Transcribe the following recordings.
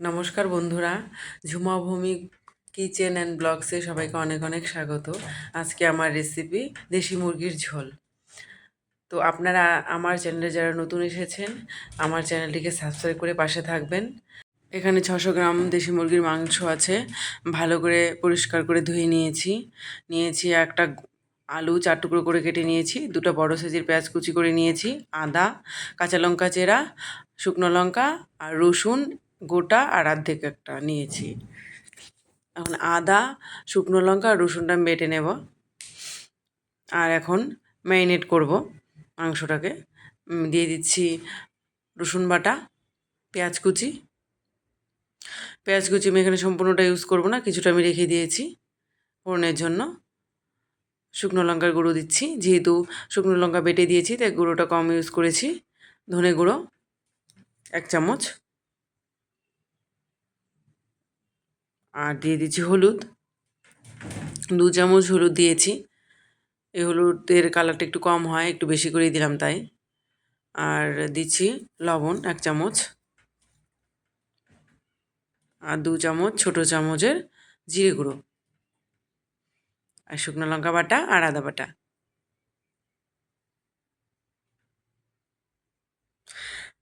নমস্কার বন্ধুরা, ঝুমা ভূমি কিচেন অ্যান্ড ব্লগসে সবাইকে অনেক অনেক স্বাগত। আজকে আমার রেসিপি দেশি মুরগির ঝোল। তো আপনারা আমার চ্যানেলে যারা নতুন এসেছেন, আমার চ্যানেলটিকে সাবস্ক্রাইব করে পাশে থাকবেন। এখানে ছশো গ্রাম দেশি মুরগির মাংস আছে, ভালো করে পরিষ্কার করে ধুয়ে নিয়েছি। নিয়েছি একটা আলু চার টুকরো করে কেটে নিয়েছি, দুটো বড় সাইজের পেঁয়াজ কুচি করে নিয়েছি, আদা, কাঁচা লঙ্কা চেরা, শুকনো লঙ্কা আর রসুন গোটা আর অর্ধেক একটা নিয়েছি। এখন আদা, শুকনো লঙ্কা আর রসুনটা বেটে নেব। আর এখন ম্যারিনেট করব মাংসটাকে। দিয়ে দিচ্ছি রসুন বাটা, পেঁয়াজ কুচি। পেঁয়াজ কুচি আমি এখানে সম্পূর্ণটা ইউজ করব না, কিছুটা আমি রেখে দিয়েছি ফোড়নের জন্য। শুকনো লঙ্কার গুঁড়ো দিচ্ছি, যেহেতু শুকনো লঙ্কা বেটে দিয়েছি, তাই গুঁড়োটা কম ইউজ করেছি। ধনে গুঁড়ো এক চামচ। আর দিয়ে দিচ্ছি হলুদ। দু চামচ হলুদ দিয়েছি। এই হলুদের কালারটা একটু কম হয়, একটু বেশি করেই দিলাম তাই। আর দিচ্ছি লবণ এক চামচ। আর দু চামচ, ছোটো চামচের জিরে গুঁড়ো। আর শুকনো লঙ্কা বাটা আর আদা বাটা।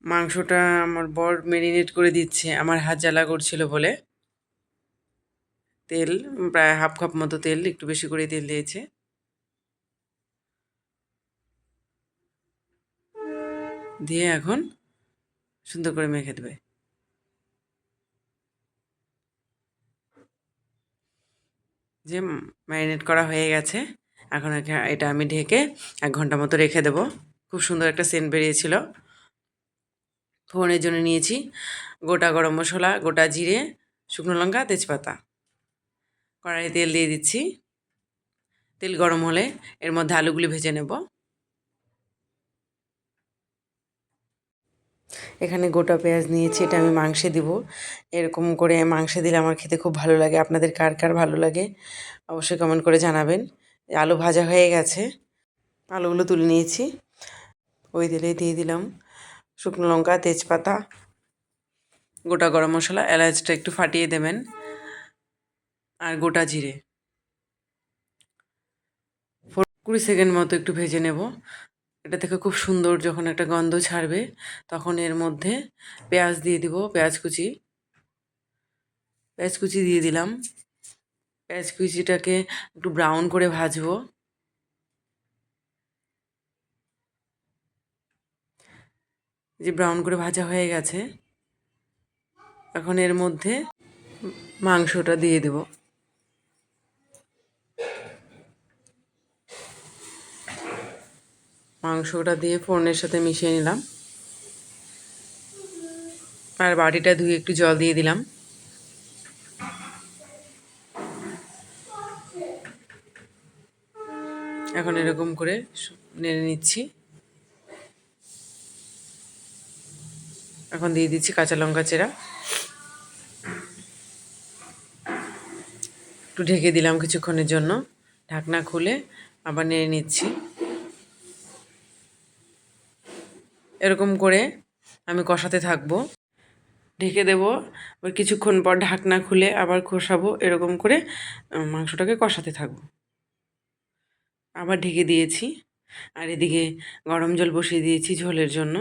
মাংসটা আমার বর মেরিনেট করে দিচ্ছে, আমার হাত জ্বালা করছিল বলে। তেল, প্রায় হাফ কাপ মতো তেল একটু বেশি করে তেল দিয়েছে। দিয়ে এখন সুন্দর করে মেখে দেবে। যে ম্যারিনেট করা হয়ে গেছে, এখন এটা আমি ঢেকে এক ঘণ্টা মতো রেখে দেবো। খুব সুন্দর একটা সেন্ট বেরিয়েছিল। ফোড়নের জন্য নিয়েছি গোটা গরম মশলা, গোটা জিরে, শুকনো লঙ্কা, তেজপাতা। কড়াই তেল দিয়ে দিচ্ছি। তেল গরম হলে এর মধ্যে আলুগুলি ভেজে নেব। এখানে গোটা পেঁয়াজ নিয়েছি, এটা আমি মাংসে দিব। এরকম করে মাংসে দিলে আমার খেতে খুব ভালো লাগে। আপনাদের কার কার ভালো লাগে অবশ্যই কমেন্ট করে জানাবেন। আলু ভাজা হয়ে গেছে। আলুগুলো তুলে নিয়েছি। ওই তেলে দিয়ে দিলাম। শুকনো লঙ্কা, তেজপাতা, গোটা গরম মশলা, এলাচটা একটু ফাটিয়ে দেবেন। আর গোটা জিরে। কুড়ি সেকেন্ড মতো একটু ভেজে নেব। এটা থেকে খুব সুন্দর যখন একটা গন্ধ ছাড়বে, তখন এর মধ্যে পেঁয়াজ দিয়ে দিব, পেঁয়াজ কুচি। পেঁয়াজ কুচি দিয়ে দিলাম। পেঁয়াজ কুচিটাকে একটু ব্রাউন করে ভাজবো। যে ব্রাউন করে ভাজা হয়ে গেছে, এখন এর মধ্যে মাংসটা দিয়ে দেব। মাংসটা দিয়ে ফোড়নের সাথে মিশিয়ে নিলাম। আর বাটিটা ধুয়ে একটু জল দিয়ে দিলাম। এখন এরকম করে নেড়ে নিচ্ছি। এখন দিয়ে দিচ্ছি কাঁচা লঙ্কা চেরা। একটু ঢেকে দিলাম কিছুক্ষণের জন্য। ঢাকনা খুলে আবার নেড়ে নিচ্ছি। এরকম করে আমি কষাতে থাকব। ঢেকে দেবো, আবার কিছুক্ষণ পর ঢাকনা খুলে আবার কষাবো, এরকম করে মাংসটাকে কষাতে থাকব। আবার ঢেকে দিয়েছি, আর এদিকে গরম জল বসিয়ে দিয়েছি ঝোলের জন্য।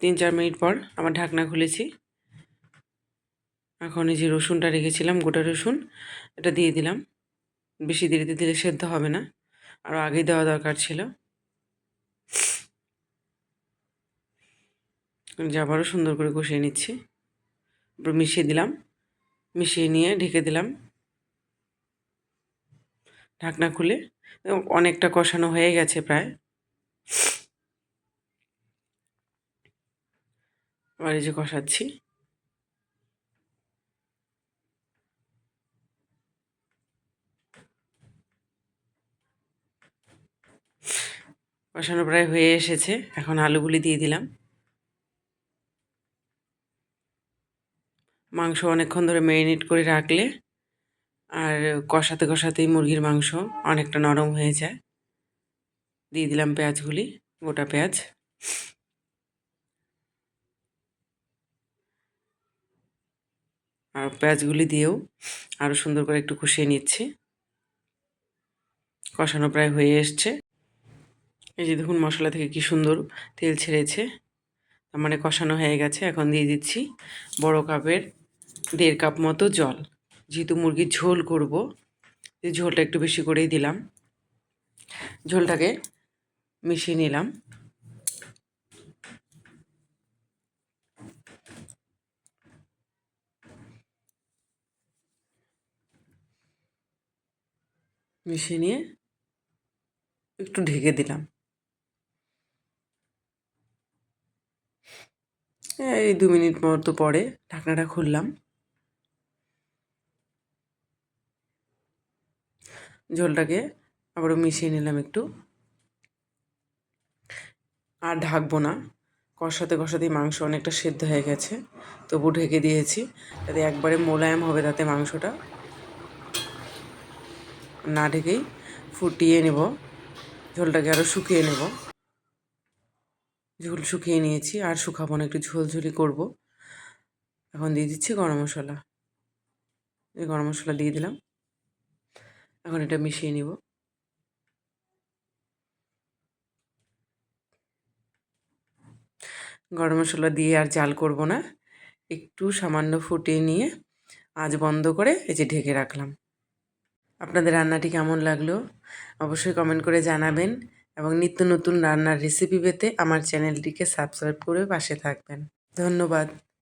তিন চার মিনিট পর আবার ঢাকনা খুলেছি। এখন এই যে রসুনটা রেখেছিলাম, গোটা রসুন, এটা দিয়ে দিলাম। বেশি দেরিতে দিলে সেদ্ধ হবে না আরও আগেই দেওয়া দরকার ছিল। যে আবারও সুন্দর করে কষিয়ে নিচ্ছি। মিশিয়ে দিলাম। মিশিয়ে নিয়ে ঢেকে দিলাম। ঢাকনা খুলে। অনেকটা কষানো হয়ে গেছে প্রায়। আবার এই যে কষাচ্ছি। কষানো প্রায় হয়ে এসেছে। এখন আলুগুলি দিয়ে দিলাম। মাংস অনেকক্ষণ ধরে ম্যারিনেট করে রাখলে আর কষাতে কষাতেই মুরগির মাংস অনেকটা নরম হয়ে যায়। দিয়ে দিলাম পেঁয়াজগুলি, গোটা পেঁয়াজ। আর পেঁয়াজগুলি দিয়েও আরও সুন্দর করে একটু কষিয়ে নিচ্ছি। কষানো প্রায় হয়ে এসছে। এই যে দেখুন মশলা থেকে কি সুন্দর তেল ছেড়েছে। তার মানে কষানো হয়ে গেছে। এখন দিয়ে দিচ্ছি বড় কাপের দেড় কাপ মতো জল। যেহেতু মুরগির ঝোল করব ঝোলটা একটু বেশি করেই দিলাম। ঝোলটাকে মিশিয়ে নিলাম। মিশিয়ে নিয়ে একটু ঢেকে দিলাম। এই দু মিনিট মতো পরে ঢাকনাটা খুললাম। ঝোলটাকে আবারও মিশিয়ে নিলাম একটু। আর ঢাকবো না, কষাতে কষাতেই মাংস অনেকটা সেদ্ধ হয়ে গেছে, তবু ঢেকে দিয়েছি। তাতে একবারে মোলায়েম হবে তাতে মাংসটা। না ঢেকেই ফুটিয়ে নেব, ঝোলটাকে আরও শুকিয়ে নেব। ঝোল শুকিয়ে নিয়েছি, আর শুকাবো না, একটু ঝোলঝুলি করব। এখন দিয়ে দিচ্ছি গরম মশলা। এই গরম মশলা দিয়ে দিলাম। এখন এটা মিশিয়ে নিব। গরম মশলা দিয়ে আর জাল করব না। একটু সামান্য ফুটিয়ে নিয়ে আজ বন্ধ করে এই যে ঢেকে রাখলাম। আপনাদের রান্নাটি কেমন লাগল? অবশ্যই কমেন্ট করে জানাবেন। এবং নিত্য নতুন রান্নার রেসিপি পেতে আমার চ্যানেলটিকে সাবস্ক্রাইব করে পাশে থাকবেন। ধন্যবাদ।